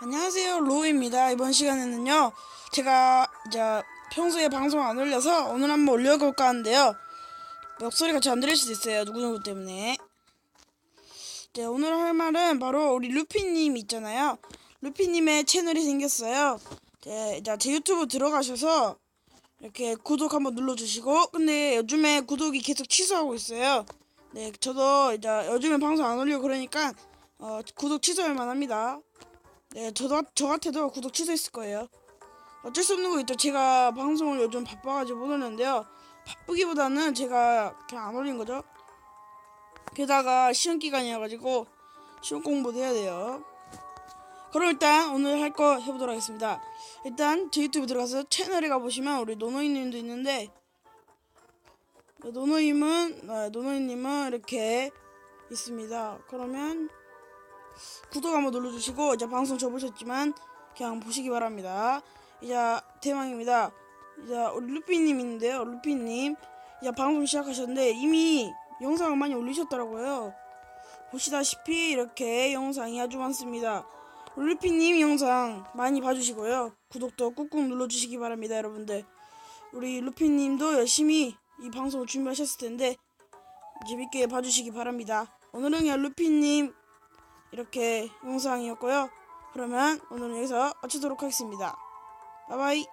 안녕하세요 로우입니다. 이번 시간에는요 제가 이제 평소에 방송 안 올려서 오늘 한번 올려볼까 하는데요. 목소리가 잘 안 들릴 수도 있어요 누구누구 때문에. 네 오늘 할 말은 바로 우리 루피님 있잖아요. 루피님의 채널이 생겼어요. 네, 이제 제 유튜브 들어가셔서 이렇게 구독 한번 눌러주시고 근데 요즘에 구독이 계속 취소하고 있어요. 네 저도 이제 요즘에 방송 안 올리고 그러니까 어, 구독 취소할 만합니다 네, 저도 저 같아도 구독 취소했을 거예요. 어쩔 수 없는 거 있죠. 제가 방송을 요즘 바빠가지고 못 올렸는데요. 바쁘기보다는 제가 그냥 안 올린 거죠. 게다가 시험 기간이어가지고 시험 공부도 해야 돼요. 그럼 일단 오늘 할 거 해보도록 하겠습니다. 일단 제 유튜브 들어가서 채널에 가보시면 우리 노노이님도 있는데 노노이님은 아, 노노이님은 이렇게 있습니다. 그러면 구독 한번 눌러주시고 이제 방송 접으셨지만 그냥 보시기 바랍니다. 이제 대망입니다. 이제 우리 루피님 있는데요. 루피님 이제 방송 시작하셨는데 이미 영상을 많이 올리셨더라고요. 보시다시피 이렇게 영상이 아주 많습니다. 루피님 영상 많이 봐주시고요. 구독도 꾹꾹 눌러주시기 바랍니다, 여러분들. 우리 루피님도 열심히 이 방송을 준비하셨을 텐데 재밌게 봐주시기 바랍니다. 오늘은 루피님 이렇게 영상이었고요. 그러면 오늘은 여기서 마치도록 하겠습니다. 바이바이.